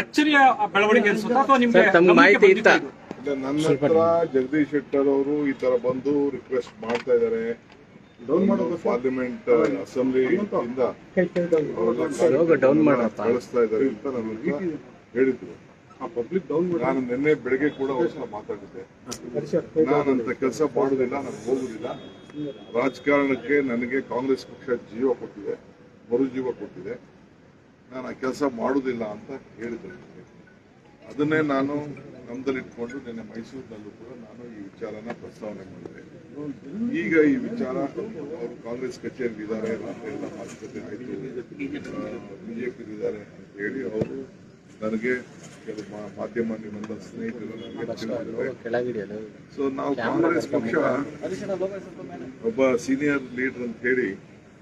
ಅಚ್ಚರಿಯ ಬೆಳವಣಿಗೆ ಅನ್ಸುತ್ತಾ ಅಥವಾ ನಿಮ್ಗೆ ಸರ್, ತಮ್ಗೆ ಮಾಹಿತಿ ಇತ್ತ? ನನ್ನ ಹತ್ರ ಜಗದೀಶ್ ಶೆಟ್ಟರ್ ಅವರು ಈ ತರ ಬಂದು ರಿಕ್ವೆಸ್ಟ್ ಮಾಡ್ತಾ ಇದ್ದಾರೆ ಪಾರ್ಲಿಮೆಂಟ್ ಅಸೆಂಬ್ಲಿ ಇಂದ. ಕಳಿಸ್ತಾ ಇದ್ದಾರೆ ಅಂತ ಹತ್ರ ಹೇಳಿದ್ರು. ನಾನು ನಿನ್ನೆ ಬೆಳಗ್ಗೆ ಕೂಡ ಹತ್ರ ಮಾತಾಡಿದ್ದೆ. ನಾನಂತ ಕೆಲಸ ಮಾಡುದಿಲ್ಲ ನಾನು ಹೋಗುದಿಲ್ಲ. ರಾಜಕಾರಣಕ್ಕೆ ನನಗೆ ಕಾಂಗ್ರೆಸ್ ಪಕ್ಷ ಜೀವ ಕೊಟ್ಟಿದೆ ಮರುಜೀವ ಕೊಟ್ಟಿದೆ. ನಾನು ಆ ಕೆಲಸ ಮಾಡುವುದಿಲ್ಲ ಅಂತ ಹೇಳಿದ್ರು. ಅದನ್ನೇ ನಾನು ಗಮನದಲ್ಲಿಟ್ಕೊಂಡು ನಿನ್ನೆ ಮೈಸೂರಿನಲ್ಲೂ ಕೂಡ ನಾನು ಈ ವಿಚಾರನ ಪ್ರಸ್ತಾವನೆ ಮಾಡಿದೆ. ಈಗ ಈ ವಿಚಾರ ಅವರು ಕಾಂಗ್ರೆಸ್ ಕಚೇರಿ ಇದ್ದಾರೆ ಎಲ್ಲ ಮಾತುಕತೆ ಆಯಿತು. ಬಿಜೆಪಿ ಇದ್ದಾರೆ ಅಂತ ಹೇಳಿ ಅವರು ನನಗೆ ಕೆಲವು ಮಾಧ್ಯಮ ನಿಮ್ಮೆಲ್ಲ ಸ್ನೇಹಿತರು ಸೊ ನಾವು ಕಾಂಗ್ರೆಸ್ ಪಕ್ಷ ಒಬ್ಬ ಸೀನಿಯರ್ ಲೀಡರ್ ಅಂತ ಹೇಳಿ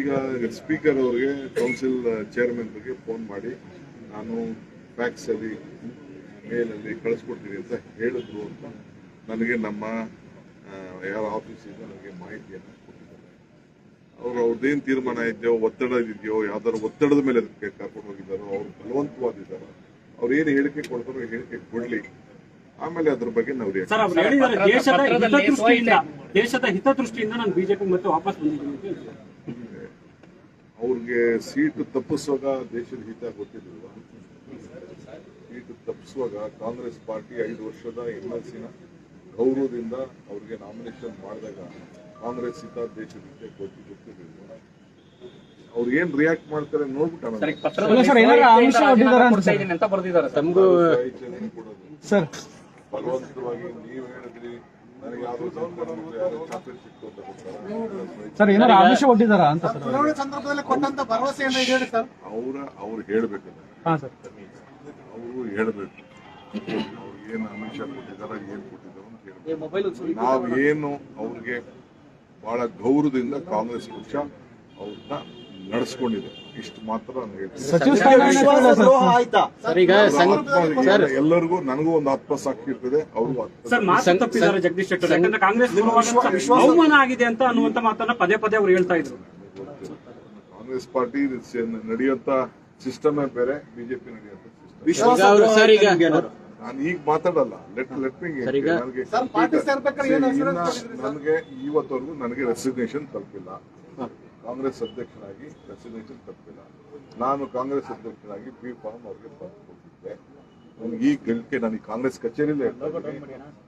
ಈಗ ಸ್ಪೀಕರ್ ಅವರಿಗೆ ಕೌನ್ಸಿಲ್ ಚೇರ್ಮನ್ ಬಗ್ಗೆ ಫೋನ್ ಮಾಡಿ ನಾನು ಫ್ಯಾಕ್ಸ್ ಅಲ್ಲಿ ಮೇಲಲ್ಲಿ ಕಳಿಸ್ಕೊಡ್ತೀನಿ ಅಂತ ಹೇಳಿದ್ರು ಅಂತ ನನಗೆ ನಮ್ಮ ಯಾರ ಆಫೀಸಿಂದ ನನಗೆ ಮಾಹಿತಿಯನ್ನು ಕೊಟ್ಟಿದ್ದಾರೆ. ಅವರು ಅವ್ರದ್ದೇನು ತೀರ್ಮಾನ ಇದೆಯೋ ಒತ್ತಡ ಇದೆಯೋ ಯಾವ್ದಾದ್ರು ಒತ್ತಡದ ಮೇಲೆ ಅದಕ್ಕೆ ಕರ್ಕೊಂಡು ಹೋಗಿದ್ದಾರೋ ಅವ್ರು ಬಲವಂತವಾದಿದ್ದಾರೋ ಅವ್ರು ಏನು ಹೇಳಿಕೆ ಕೊಡ್ತಾರೋ ಹೇಳಿಕೆ ಕೊಡ್ಲಿ. ಆಮೇಲೆ ಅದ್ರ ಬಗ್ಗೆ ನಾವು ದೇಶದ ಹಿತದೃಷ್ಟಿಯಿಂದ ನಾನು ಬಿಜೆಪಿ ಮತ್ತೆ ವಾಪಸ್ ಬಂದಿದ್ದೀನಿ. ಅವ್ರಿಗೆ ಸೀಟು ತಪ್ಪಿಸುವಾಗ ದೇಶದ ಹಿತ ಗೊತ್ತಿರಲಿಲ್ಲ ಸೀಟು ತಪ್ಪಿಸುವಾಗ ಕಾಂಗ್ರೆಸ್ ಪಾರ್ಟಿ ಐದು ವರ್ಷದ ಎಂ ಎಲ್ ಸಿನ ಗೌರವದಿಂದ ಅವ್ರಿಗೆ ನಾಮಿನೇಷನ್ ಮಾಡಿದಾಗ ಕಾಂಗ್ರೆಸ್ ಹಿತ ದೇಶದ ಹಿತ ಗೊತ್ತಿ ಗೊತ್ತಿರಲಿಲ್ಲ ಅವ್ರು ಏನ್ ರಿಯಾಕ್ಟ್ ಮಾಡ್ತಾರೆ ನೋಡ್ಬಿಟ್ಟು ಅಂತ. ಬರ್ದಿದ್ದಾರೆ ತಮಗೂ ಸರ್. ಬಲವಂತವಾಗಿ ನೀವ್ ಹೇಳಿದ್ರಿ ಸರ್ ಏನಾದ್ರು ಆಮಿಷ ಒಡ್ಡಿದಾರ ಅಂತ ಸರ್? ಚುನಾವಣೆ ಸಂದರ್ಭದಲ್ಲಿ ಕೊಟ್ಟಂತ ಭರವಸೆಯನ್ನ ಹೇಳಿ ಸರ್? ಅವರ ಅವ್ರು ಹೇಳ್ಬೇಕು ಹಾ ಸರ್. ಅವರು ಹೇಳಬೇಕು. ಏನು ಆಮಿಷ ಕೊಟ್ಟಿದಾರ ಏನ್ ಕೊಟ್ಟಿದ್ದಾರೆ ಅಂತ ಹೇಳ್ಬೇಕು. ಏನು ಅವ್ರಿಗೆ ಬಹಳ ಗೌರವದಿಂದ ಕಾಂಗ್ರೆಸ್ ಪಕ್ಷ ಅವ್ರನ್ನ ನಡೆಸ್ಕೊಂಡಿದೆ. ಇಷ್ಟು ಮಾತ್ರ ನಾನು ಹೇಳ್ತೀನಿ. ಎಲ್ಲರಿಗೂ ನನಗೂ ಒಂದು ಆತ್ಮಸಾಕ್ಷಿ ಇರ್ತದೆ ಅವ್ರಿಗೂ ಆತ್ಮ ಸರ್ ಮಾತು ಸಂಘ- ತಪ್ಪಿದ್ದಾರೆ ಜಗದೀಶ್ ಶೆಟ್ಟರ್. ಯಾಕಂದ್ರೆ ಕಾಂಗ್ರೆಸ್ ಅವಮಾನ ಆಗಿದೆ ಅಂತ ಅನ್ನುವಂತ ಮಾತನ್ನ ಪದೇ ಪದೇ ಅವ್ರು ಹೇಳ್ತಾ ಇದ್ರು. ಕಾಂಗ್ರೆಸ್ ಪಾರ್ಟಿ ನಡೆಯುವಂತ ಸಿಸ್ಟಮೇ ಬೇರೆ ಬಿಜೆಪಿ ನಡೆಯುವಂತ ಸಿಸ್ಟಮ್. ನಾನು ಈಗ ಮಾತಾಡಲ್ಲ. Let let? ನನಗೆ ಇವತ್ತವರೆಗೂ ನನಗೆ ರೆಸಿಗ್ನೇಷನ್ ತಲುಪಿಲ್ಲ. ಕಾಂಗ್ರೆಸ್ ಅಧ್ಯಕ್ಷರಾಗಿ ರೆಸಿಗ್ನೇಷನ್ ತಪ್ಪಿಲ್ಲ. ನಾನು ಕಾಂಗ್ರೆಸ್ ಅಧ್ಯಕ್ಷರಾಗಿ ಬಿ ಫಾರ್ಮ್ ಅವರಿಗೆ ಬಂದು ಕೊಟ್ಟಿದ್ದೆ ನನಗೆ ಈ ಗಳಿಕೆ ನಾನು ಕಾಂಗ್ರೆಸ್ ಕಚೇರಿಲೇ ಇರ್ತೀನಿ.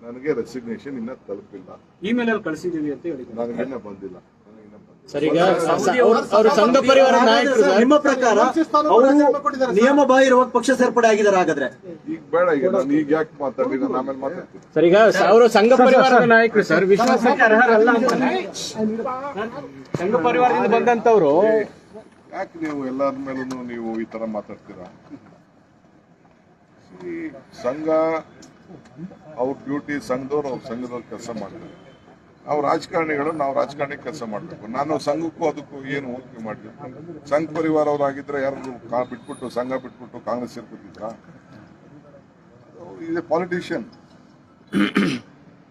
ನನಗೆ ರೆಸಿಗ್ನೇಷನ್ ಇನ್ನ ತಲುಪಿಲ್ಲ. ಇಮೇಲ್ ಅಲ್ಲಿ ಕಳಿಸಿದೀವಿ ಅಂತ ನನಗೆ ಇನ್ನೂ ಬಂದಿಲ್ಲ. ಸಂಘ ಪರಿವಾರ ನಾಯಕರು ಸರ್ ನಿಮ್ಮ ಪ್ರಕಾರ ಅವರು ನಿಯಮ ಬಾಹಿರವಾಗಿ ಪಕ್ಷ ಸೇರ್ಪಡೆ ಆಗಿದ್ದಾರೆ ಹಾಗಾದ್ರೆ. ಈಗ ಬೇಡ ಈಗ ನಾನು ಈಗ ಯಾಕೆ ಮಾತಾಡಿ ನಾನು ಆಮೇಲೆ ಮಾತಾಡ್ತೀನಿ. ಸರ್ ಈಗ ಅವರು ಸಂಘ ಪರಿವಾರದ ನಾಯಕರು ಸರ್. ವಿಶ್ವಾಸಕ್ಕೆ ಅರ್ಹರಲ್ಲ ಸಂಘ ಪರಿವಾರದಿಂದ ಬಂದಂತವ್ರು ಯಾಕೆ ನೀವು ಎಲ್ಲರ ಮೇಲೂ ನೀವು ಈ ತರ ಮಾತಾಡ್ತೀರಾ? ಸಂಘ ಅವ್ರ ಡ್ಯೂಟಿ ಸಂಘದವ್ರು ಅವ್ರ ಸಂಘದವ್ರು ಕೆಲಸ ಮಾಡ್ತಾರೆ. ನಾವು ರಾಜಕಾರಣಿಗಳು ನಾವು ರಾಜಕಾರಣಿ ಕೆಲಸ ಮಾಡಬೇಕು. ನಾನು ಸಂಘಕ್ಕೂ ಅದಕ್ಕೂ ಏನು ಹೋಲಿಕೆ ಮಾಡಿದ್ರು ಸಂಘ ಪರಿವಾರ ಅವರಾಗಿದ್ರೆ ಯಾರು ಕಾ ಬಿಟ್ಬಿಟ್ಟು ಸಂಘ ಬಿಟ್ಬಿಟ್ಟು ಕಾಂಗ್ರೆಸ್ ಸೇರ್ಕೊತಿದ್ರ? ಇದೆ ಪಾಲಿಟಿಷಿಯನ್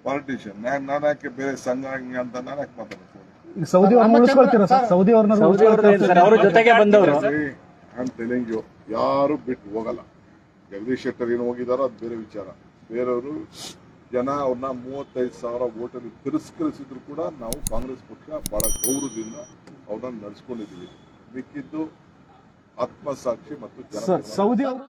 ಪಾಲಿಟಿಷಿಯನ್ ನಾನು ಯಾಕೆ ಬೇರೆ ಸಂಘ ಹಂಗೆ ಅಂತ ನಾನು ಯಾಕೆ ಮಾತಾಡ್ತೀನಿ? ನಾನು ತೆಲಂಗು ಯಾರು ಬಿಟ್ಟು ಹೋಗಲ್ಲ. ಜಗದೀಶ್ ಶೆಟ್ಟರ್ ಏನು ಹೋಗಿದಾರೋ ಅದು ಬೇರೆ ವಿಚಾರ. ಬೇರೆಯವರು ಜನ ಅವ್ರನ್ನ ಮೂವತ್ತೈದು ಸಾವಿರ ಓಟಲ್ಲಿ ತಿರಸ್ಕರಿಸಿದ್ರು ಕೂಡ ನಾವು ಕಾಂಗ್ರೆಸ್ ಪಕ್ಷ ಬಹಳ ಗೌರವದಿಂದ ಅವ್ರನ್ನ ನಡೆಸ್ಕೊಂಡಿದ್ದೀವಿ. ಮಿಕ್ಕಿದ್ದು ಆತ್ಮಸಾಕ್ಷಿ ಮತ್ತು ಜನ ಸೌದಿ ಅವರು